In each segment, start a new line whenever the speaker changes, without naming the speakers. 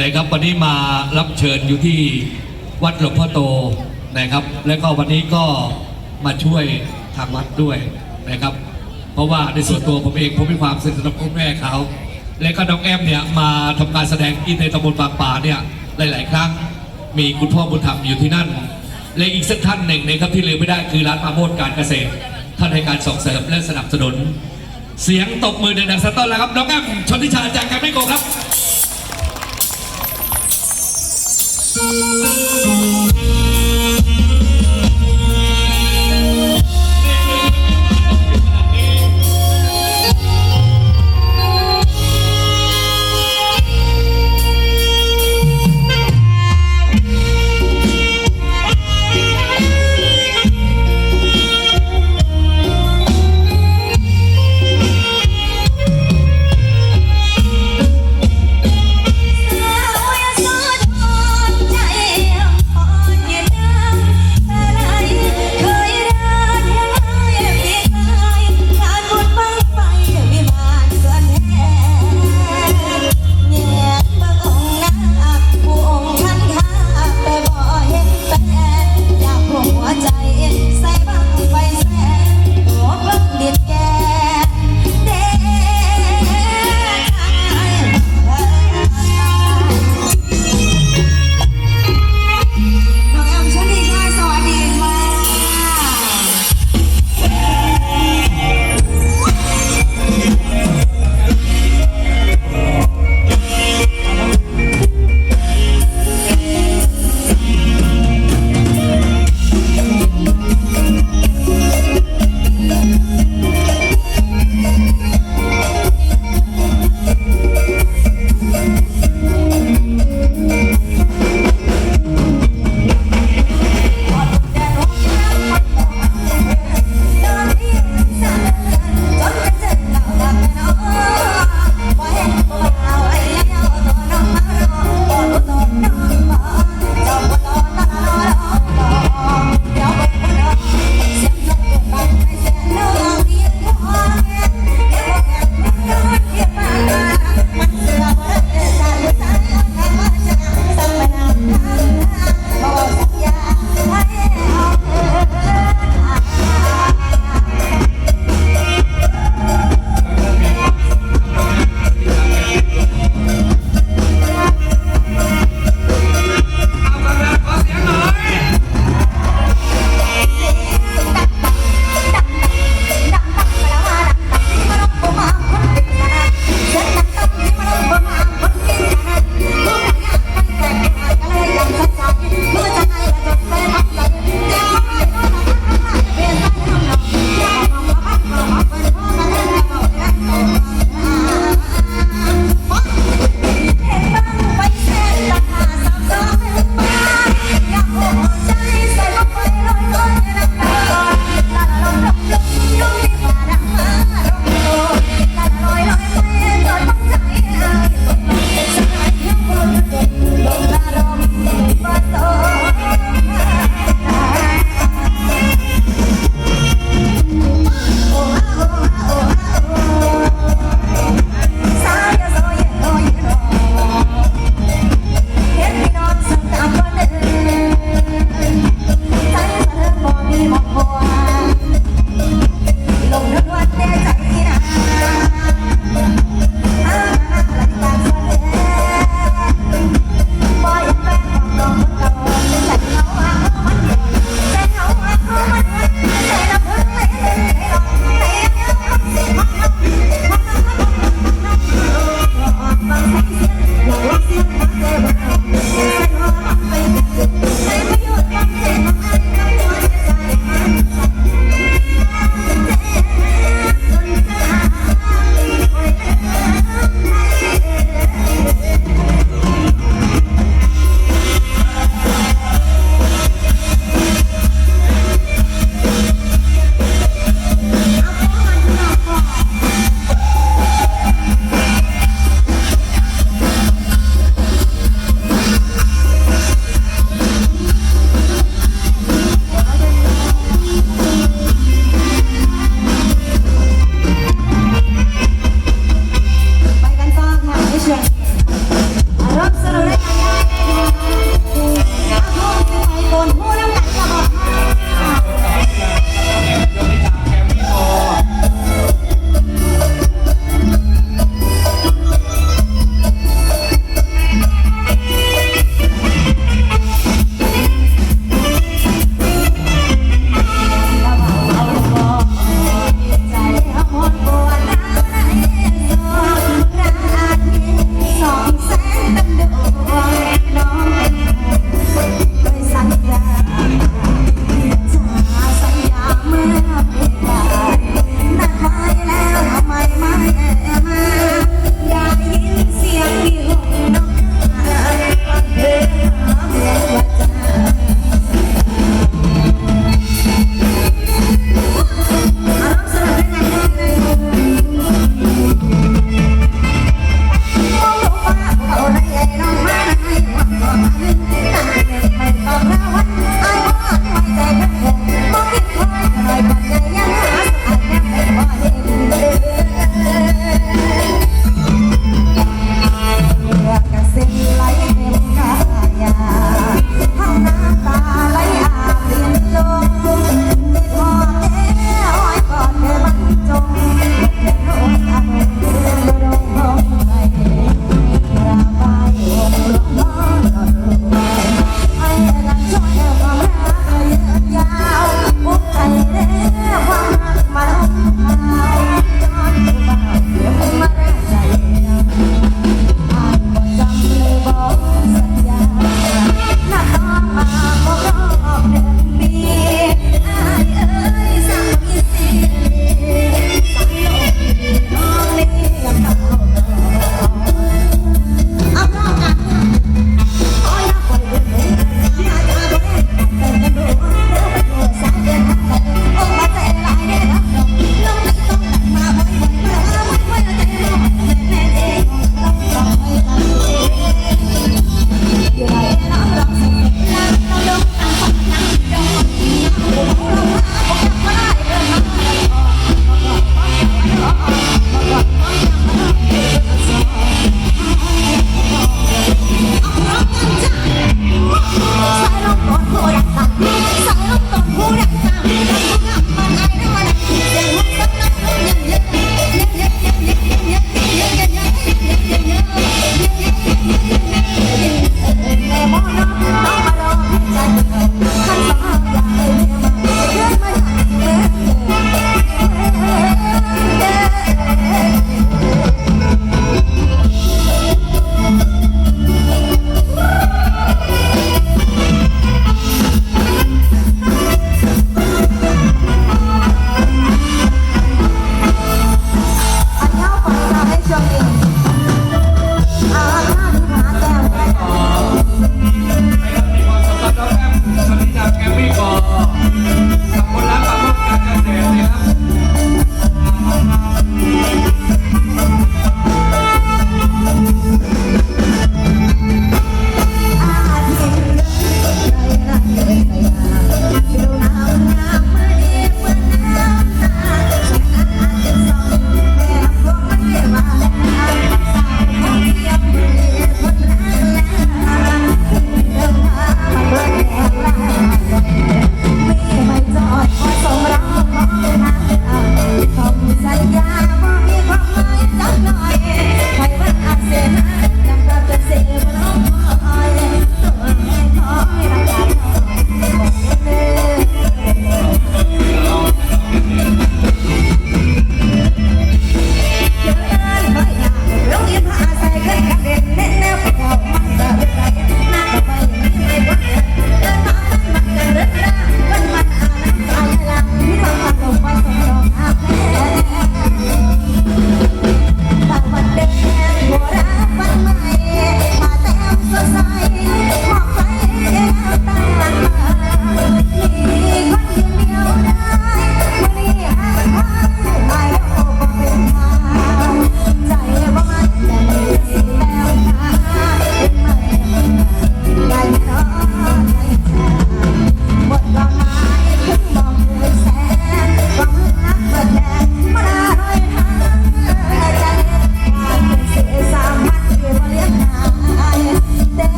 นะครับวันนี้มารับเชิญอยู่ที่วัดหลวงพ่อโตนะครับ แล้วก็วันนี้ก็มาช่วยทางวัดด้วยนะครับ เพราะว่าในส่วนตัวผมเองผมมีความสนิทกับคุณแม่เขา และก็น้องแอมเนี่ยมาทำการแสดงที่ในตำบลบางป่าเนี่ยหลาย ๆ ครั้งมีคุณพ่อบุญธรรมอยู่ที่นั่น และอีกสักท่านหนึ่งนะครับที่ลืมไม่ได้คือร้านปาโมดการเกษตร ท่านให้การส่งเสริมและสนับสนุน เสียงตบมือเดังๆสักต้นแล้วครับน้องแอมชนทิชาจากแกรมมี่โกครับ Thank you.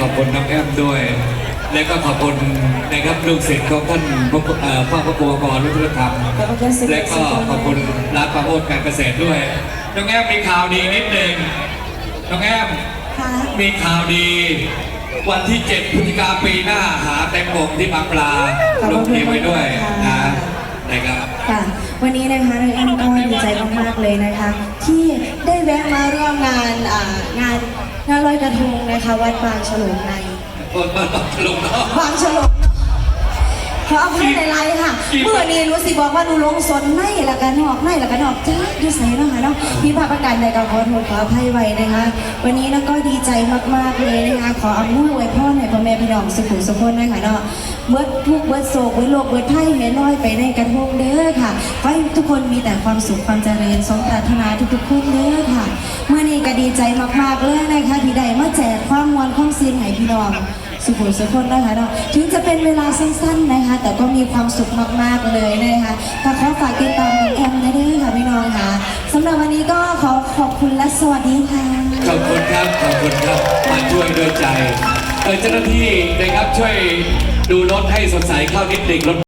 ขอบคุณ
น้องแอมด้วย และก็ขอบคุณนะครับลูกศิษย์ของท่านพระเอ่อพระพระครูกรวัฒนธรรม
ขอบคุณศิษย์
และก็ขอบคุณร้านประโมทการเกษตรด้วย น้องแอมมีข่าวดีนิดหนึ่งน้องแอม
ค่ะ
มีข่าวดี วันที่ 7พฤศจิกาปีหน้าหาแตงโมที่บางปลาลงทีมไว้ด้วยนะนะครับ
ค่ะ วันนี้นะคะน้องแอมก็ดีใจมากๆเลยนะคะ ที่ได้แวะมาร่วมงานอ่างาน งานลอยกระทงนะคะ วัดบางฉลงใน
คนมาตกลงเนาะ
บางฉลง ขออภัยในไลน์ค่ะ
กี่
เมื่อนี้รู้สิบอกว่าหนูลงสนในละกันนอกในละกันนอกจ้าดูใส่เนาะค่ะเนาะพี่ภาพประกันใดก็ขอโทษขออภัยไว้นะคะ วันนี้แล้วก็ดีใจมากๆเลยนะคะ ขออำนวยไว้พ่อในพ่อแม่พี่น้องสุขุมสุขคนนะคะเนาะเบิดทุกข์เบิดโศกเบิดโลกเบิดไพ่เห็นลอยไปในกระทงเด้อค่ะขอให้ทุกคนมีแต่ความสุขความเจริญสมปรารถนาทุกๆคนเด้อค่ะ เมื่อนี้ก็ดีใจมากๆเลยนะคะที่ได้มาแจกความมวลความซีนให้พี่น้อง สุขุมสุขคนนะคะเนาะถึงจะเป็นเวลาสั้นๆนะคะ แต่ก็มีความสุขมากๆเลยนะคะก็ขอฝากติดตามน้องแอมนะด้วยค่ะพี่น้องค่ะสำหรับวันนี้ก็ขอขอบคุณและสวัสดีค่ะ
ขอบคุณครับขอบคุณครับมาช่วยด้วยใจเออเจ้าหน้าที่นะครับช่วยดูรถให้สดใสเข้านิดหนึ่งรถ